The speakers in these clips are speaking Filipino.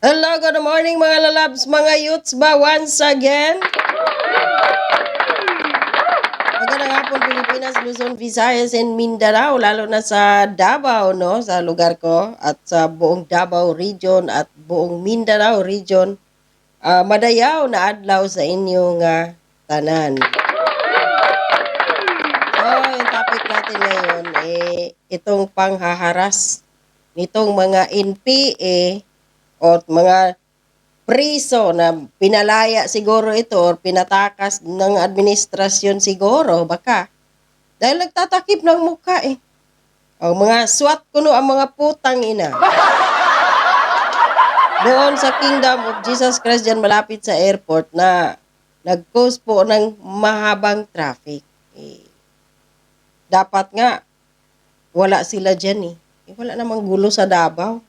Hello, good morning mga lalabs, mga youths ba once again? Magandang hapon Pilipinas, Luzon, Visayas, and Mindanao, lalo na sa Davao, no, sa lugar ko, at sa buong Davao region at buong Mindanao region. Ah, madayaw na adlaw sa inyong ah, tanan. So, yung topic natin ngayon, eh, itong panghaharas nitong mga NPA o mga priso na pinalaya siguro ito or pinatakas ng administrasyon siguro, baka. Dahil nagtatakip ng mukha eh. O mga SWAT kuno ang mga putang ina. Doon sa Kingdom of Jesus Christ dyan malapit sa airport na nag-cause po ng mahabang traffic. Eh, dapat nga wala sila dyan eh. eh wala namang gulo sa Davao.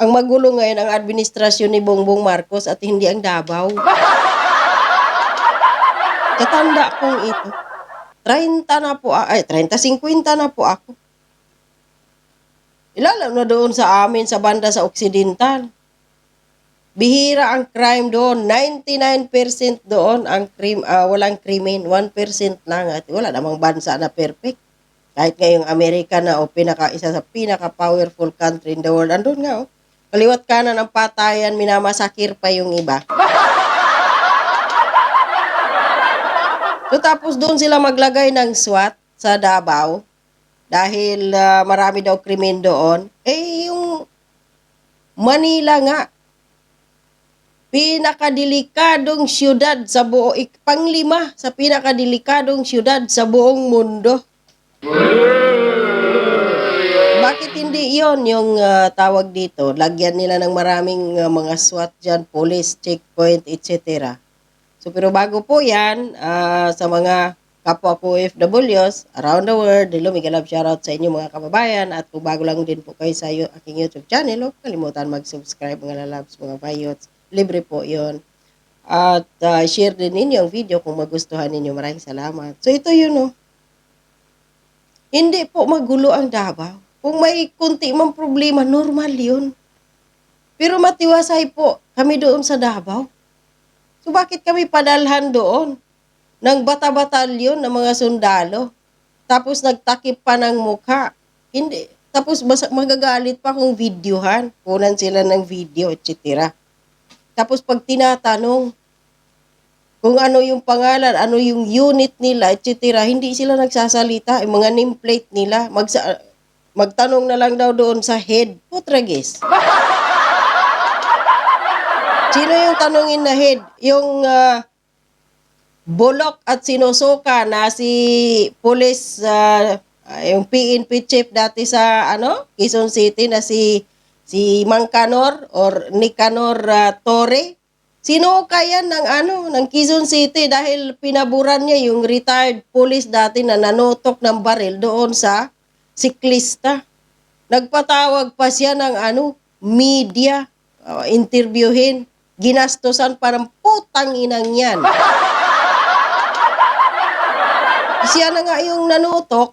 Ang magulo ngayon ang administrasyon ni Bongbong Marcos at hindi ang Davao. Katanda kong ito. 30 na po, ay 30, 50 na po ako. Ilalaw na doon sa amin sa banda sa Occidental. Bihira ang crime doon. 99% doon ang crime, ah, walang krimen. 1% lang. At wala namang bansa na perfect. Kahit ngayong Amerika na o pinaka, isa sa pinaka-powerful country in the world. Andun nga o. Kaliwat kanan ang patayan, minamasakir pa yung iba. So tapos doon sila maglagay ng SWAT sa Davao dahil ah, marami daw krimen doon. Eh yung Manila nga, pinakadelikadong syudad sa buo, panglima sa pinakadelikadong syudad sa buong mundo. Bakit hindi yon yung ah, tawag dito? Lagyan nila ng maraming ah, mga SWAT dyan, police, checkpoint, etc. So pero bago po yan, ah, sa mga kapwa ko OFWs around the world, hello, mega love shoutout sa inyo mga kababayan at kung bago lang din po kayo sa yu- aking YouTube channel, huwag kalimutan mag-subscribe mga lalabs, mga bayots. Libre po yon At ah, share din ninyo ang video kung magustuhan ninyo. Maraming salamat. So ito yun oh. Hindi po magulo ang Davao. Kung may kunti mang problema, normal yun. Pero matiwasay po kami doon sa Davao. So bakit kami padalhan doon ng bata-batalyon ng mga sundalo? Tapos nagtakip pa ng mukha. Hindi. Tapos basa, magagalit pa kung videohan. Kunan sila ng video, etc. Tapos pag tinatanong kung ano yung pangalan, ano yung unit nila, etc. Hindi sila nagsasalita. Yung mga nameplate nila, magsa, magtanong na lang daw doon sa head. Putragis. Sino yung tanongin na head? Yung ah, bulok at sinusuka na si police, ah, yung PNP chief dati sa ano Quezon City na si si Mang Canor or Nicanor ah, Torre. Sinuka yan ng ano, ng Quezon City dahil pinaburan niya yung retired police dati na nanutok ng baril doon sa siklista. Nagpatawag pa siya ng ano, media, uh, interviewin, ginastosan parang putang inang yan. siya na nga yung nanutok,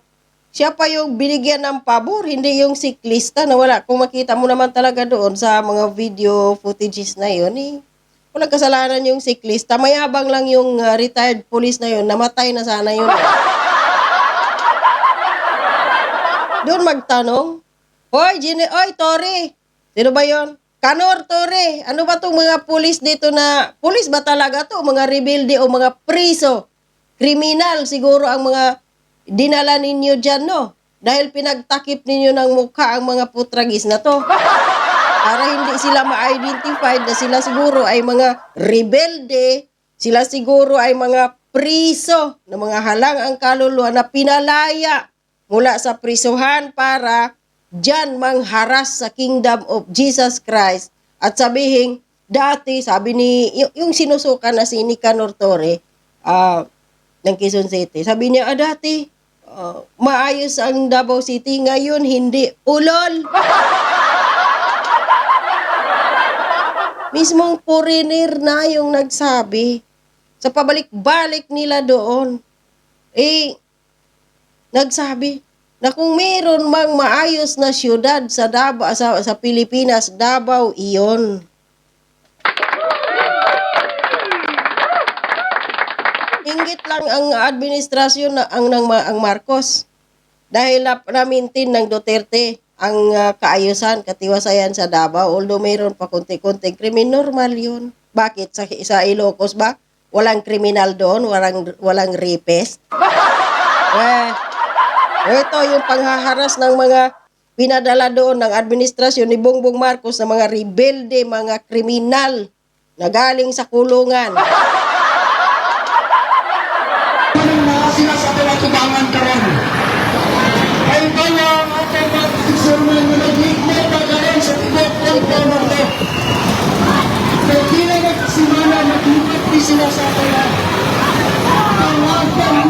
siya pa yung binigyan ng pabor, hindi yung siklista na wala. Kung makita mo naman talaga doon sa mga video footages na yun, eh, walang kasalanan yung siklista. Mayabang lang yung uh, retired police na yun, namatay na sana yun. Doon magtanong, Hoy, Gine, oy, Tori. Sino ba yon? Kanor, Tori. Ano ba tong mga pulis dito na, pulis ba talaga to? Mga rebelde o mga priso? Kriminal siguro ang mga dinala ninyo dyan, no? Dahil pinagtakip ninyo ng mukha ang mga putragis na to. Para hindi sila ma-identify na sila siguro ay mga rebelde, sila siguro ay mga priso na mga halang ang kaluluwa na pinalaya mula sa prisuhan para dyan mangharas sa kingdom of Jesus Christ at sabihin, dati, sabi ni, yung, yung sinusuka na si Nicanor Torre, ah, ng Quezon City, sabi niya, ah, dati, ah, maayos ang Davao City, ngayon hindi, ulol! Mismong foreigner na yung nagsabi sa pabalik-balik nila doon. Eh, nagsabi na kung meron mang maayos na siyudad sa, Daba, sa, sa Pilipinas, Davao iyon. Ingit lang ang administrasyon na, ang, ng, ang Marcos dahil na, na-maintain ng Duterte ang uh, kaayusan, katiwasayan sa Davao, although mayroon pa konti-konting krimen, normal yun. Bakit? Sa, sa Ilocos ba? Walang kriminal doon? Walang, walang rapist? eh, ito yung panghaharas ng mga pinadala doon ng administrasyon ni Bongbong Marcos na mga rebelde, mga kriminal na galing sa kulungan. Anong mga sinasabi na tubangan karon? Ay bawa ang mga pagsurman na nagligmay pa karon sa tibok ng Panarlo. Kaya di na nagsimana, naglipat di sila sa kaya. Ang ating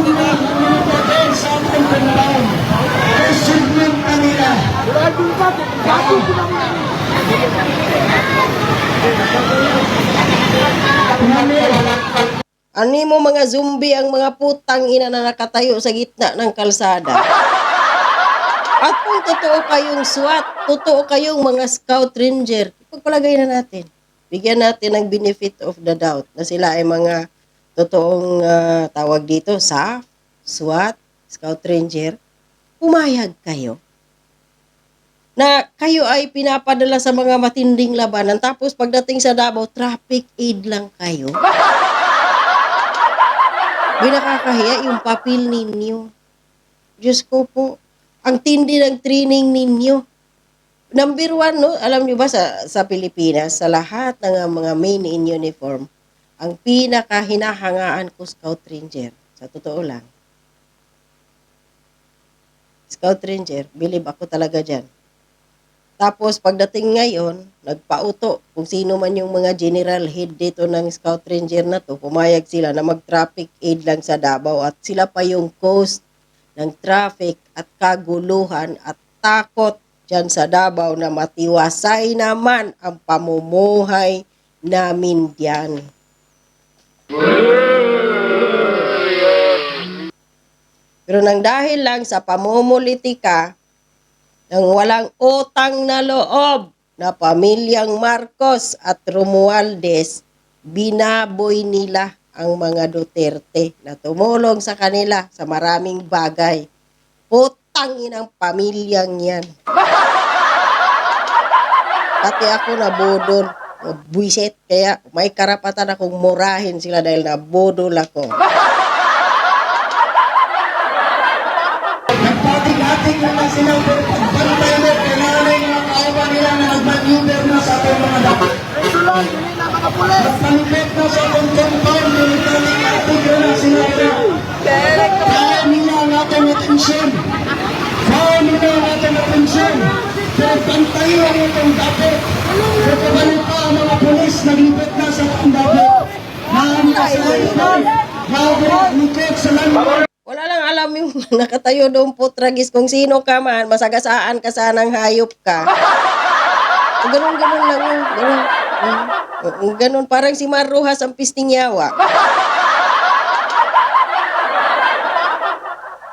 panahon. Ay sugnan kanila. Ani mo mga zombie ang mga putang ina na nakatayo sa gitna ng kalsada. At kung totoo kayong SWAT, totoo kayong mga scout ranger, pagpalagay na natin. Bigyan natin ng benefit of the doubt na sila ay mga totoong ah, tawag dito sa SWAT, scout ranger. Pumayag kayo na kayo ay pinapadala sa mga matinding labanan tapos pagdating sa Davao, traffic aid lang kayo. May nakakahiya yung papel ninyo. Diyos ko po, ang tindi ng training ninyo. Number one, no? alam niyo ba sa, sa Pilipinas, sa lahat ng mga main in uniform, ang pinakahinahangaan ko Scout Ranger. Sa totoo lang. Scout Ranger, believe ako talaga dyan. Tapos pagdating ngayon, nagpauto kung sino man yung mga general head dito ng Scout Ranger na to, pumayag sila na mag-traffic aid lang sa Davao at sila pa yung coast ng traffic at kaguluhan at takot dyan sa Davao na matiwasay naman ang pamumuhay namin diyan. Pero nang dahil lang sa pamumulitika, ng walang utang na loob na pamilyang Marcos at Romualdez, binaboy nila ang mga Duterte na tumulong sa kanila sa maraming bagay. Putang inang pamilyang yan. Pati ako nabudol. O, Buisit. Kaya may karapatan akong murahin sila dahil nabudol ako. Pagbantay mo, kailangan mga kaawa nila na nagmaneuver na sa ating mga dapat. Nagpanipit na sa compound, nilitaling artigo na sila na. Kaya nila ang ating atensyon. Kaya nila ang ating atensyon. Pero pantayo ang itong dapat. Pero kabalik pa ang mga polis, naglipit na sa ating dapat. Naamkasahin na. Naglikit sa landmark. Wala lang alam yung nakatayo doon po tragis kung sino ka man, masagasaan ka sanang hayop ka. Ganun, ganun lang. yun. Ganun, ganun, ganun. Parang si Maruhas ang pisting yawa.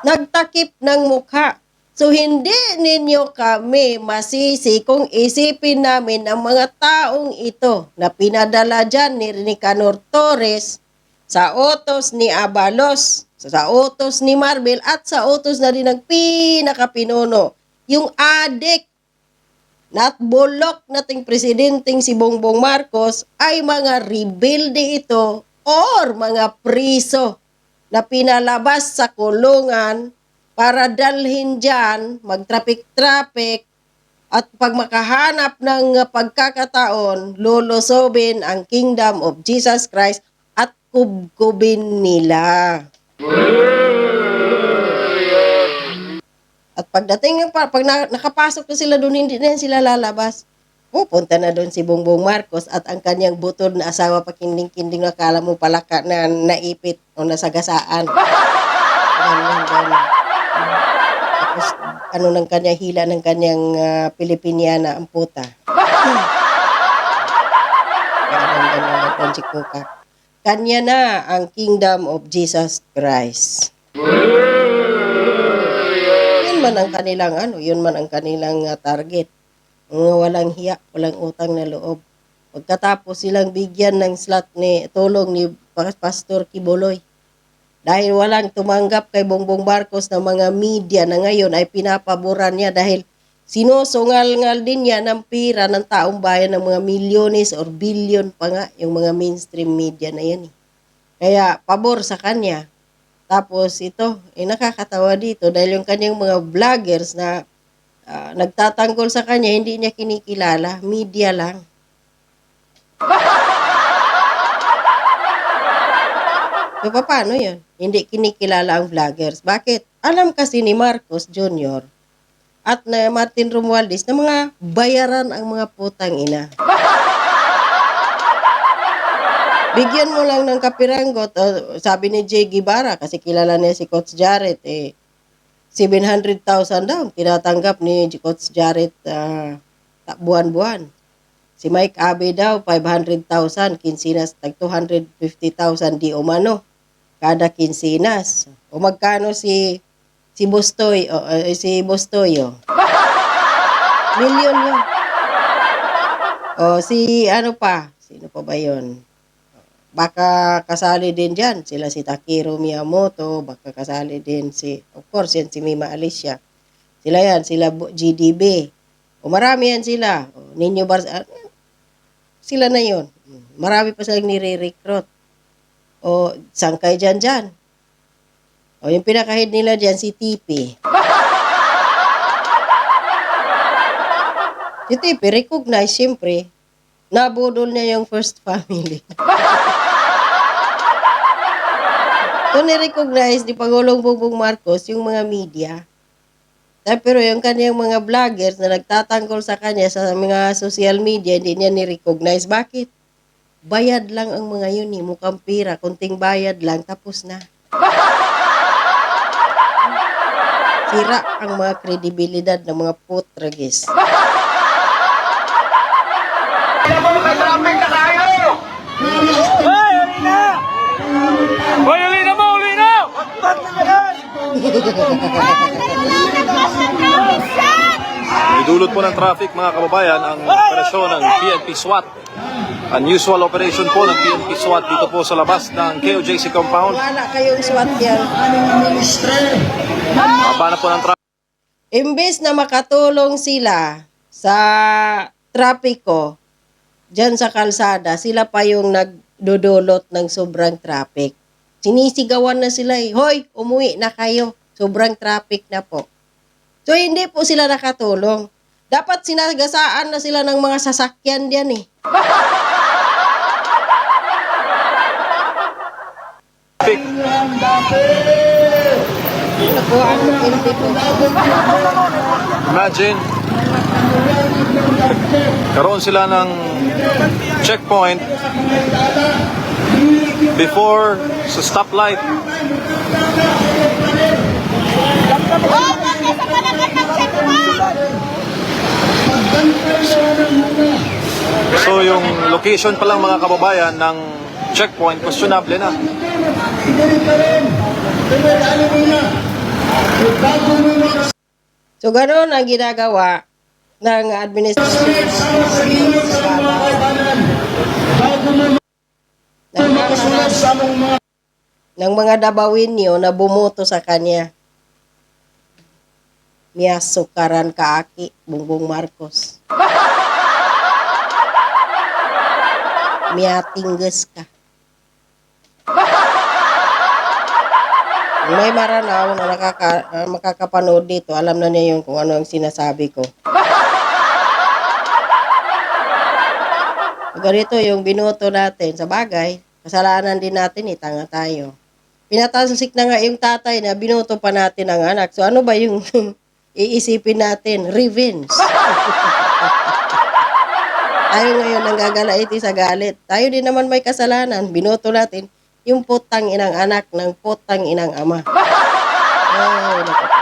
Nagtakip ng mukha. So, hindi ninyo kami masisi kung isipin namin ang mga taong ito na pinadala dyan ni Nicanor Torres sa utos ni Abalos, sa utos ni Marvel, at sa utos na rin ng pinakapinuno, yung adik at bulok nating presidenteng si Bongbong Marcos ay mga rebelde ito or mga priso na pinalabas sa kulungan para dalhin dyan, mag-traffic-traffic, at pag makahanap ng pagkakataon, lulusobin ang kingdom of Jesus Christ at kubkubin nila. At pagdating ng pa, pag na, nakapasok na sila doon, hindi na sila lalabas. Pupunta na doon si Bongbong Marcos at ang kanyang butod na asawa pakinding-kinding na kala mo palaka na naipit o nasagasaan. Ganyan, ganyan. Tapos ano ng kanya hila ng kanyang ah, Pilipiniana ang puta. Ganyan, ganyan, ganyan si Kuka. Kanya na ang kingdom of Jesus Christ. Yun man ang kanilang ano, yun man ang kanilang ah, target. Mga walang hiya, walang utang na loob. Pagkatapos silang bigyan ng slot ni tulong ni Pastor Kibuloy. dahil walang tumanggap kay Bongbong Marcos ng mga media na ngayon ay pinapaboran niya dahil sinusungal-ngal din niya ng pira ng taong bayan ng mga milyones or billion pa nga yung mga mainstream media na yan. eh. Kaya pabor sa kanya. Tapos ito, eh, nakakatawa dito dahil yung kanyang mga vloggers na ah, nagtatanggol sa kanya, hindi niya kinikilala, media lang. So, paano yun? Hindi kinikilala ang vloggers. Bakit? Alam kasi ni Marcos Jr. at na Martin Romualdez na mga bayaran ang mga putang ina. Bigyan mo lang ng kapiranggot. o, sabi ni Jay Guevara, kasi kilala niya si Coach Jarrett, eh, 700,000 daw tinatanggap ni Coach Jarrett ta- buwan-buwan. Si Mike Abe daw, 500,000, kinsinas, tag 250,000 di umano, kada kinsinas. O magkano si si Bustoy, o, eh, si Bustoy, o. Milyon yun. O si ano pa, sino pa ba yun? Baka kasali din dyan, sila si Takiro Miyamoto, baka kasali din si, of course, yan si Mima Alicia. Sila yan, sila GDB. O marami yan sila. O, Ninyo Bar sila na yon. Marami pa silang nire-recruit. O sangkay dyan dyan. O yung pinakahid nila dyan, si TP. si TP, recognize, siyempre, nabudol niya yung first family. so, ni-recognize ni Pangulong Bongbong Marcos yung mga media. Pero yung kanyang mga vloggers na nagtatanggol sa kanya sa mga social media, hindi niya ni-recognize. Bakit? Bayad lang ang mga yun eh. Mukhang pira. Kunting bayad lang, tapos na. Sira ang mga kredibilidad ng mga putragis. Hoy, uli na mo, uli na! Idulot po ng traffic mga kababayan ang operasyon ng PNP SWAT. Unusual operation po ng PNP SWAT dito po sa labas ng KOJC compound. Wala kayong swat yan. Mabana po ng traffic. Imbes na makatulong sila sa trapiko, dyan sa kalsada, sila pa yung nagdudulot ng sobrang traffic. Sinisigawan na sila eh, Hoy, umuwi na kayo. Sobrang traffic na po. So, hindi po sila nakatulong. Dapat sinagasaan na sila ng mga sasakyan diyan eh. Imagine, karoon sila ng checkpoint before sa stoplight. So yung location pa lang mga kababayan ng checkpoint, questionable na. So, ganoon ang ginagawa ng administration ng mga, ng mga Dabawinyo na bumoto sa kanya. Miya sukaran kaaki, Bongbong Marcos. Miya tingges ka. May maranaw na nakaka, ah, makakapanood dito, alam na niya yung kung ano ang sinasabi ko. Ganito yung binoto natin. Sa bagay, kasalanan din natin, eh, tanga tayo. Pinatalsik na nga yung tatay na binoto pa natin ang anak. So ano ba yung iisipin natin? Revenge. tayo ngayon ang gagalaiti sa galit. Tayo din naman may kasalanan. Binoto natin yung putang inang anak ng putang inang ama. Ay, naku.